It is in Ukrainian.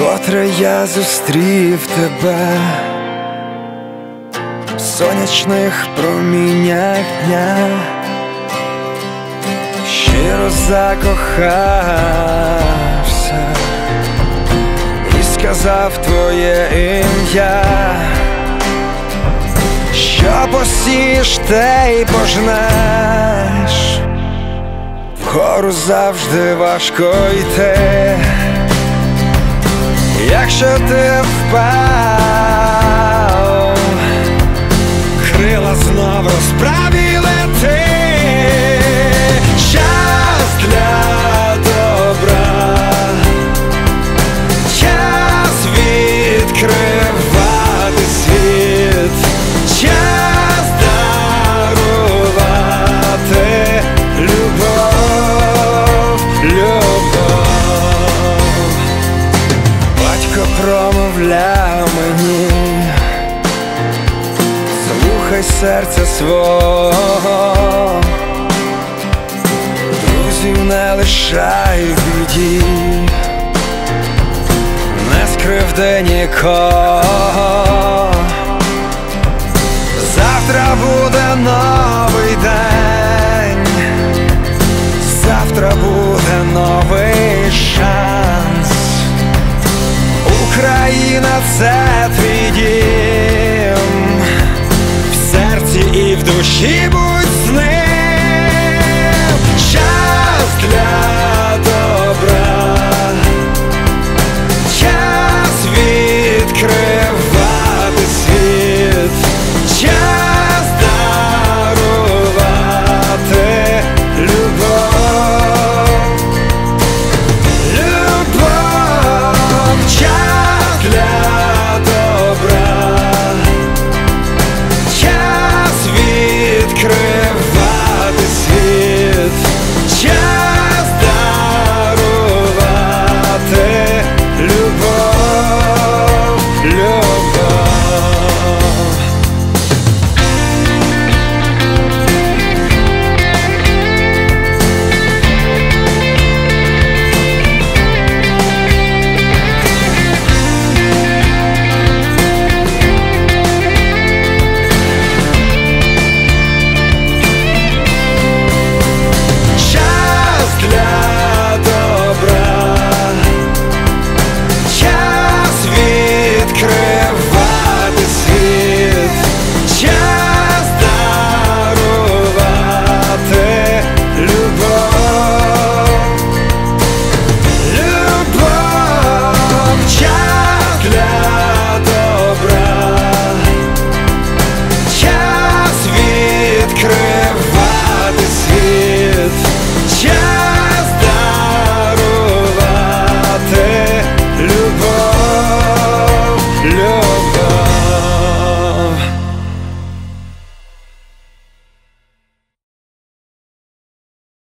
Вкотре я зустрів тебе в сонячних проміннях дня, щиро закохався і сказав твоє ім'я, що посієш, те й пожнеш, вгору завжди важко йти. Якщо ти впав, Батько промовляв мені, слухай серця свого, друзів не лишай в біді, не скривди нікого. Завтра буде новий день, на це твій дім в серці і в душі будь з ним час для.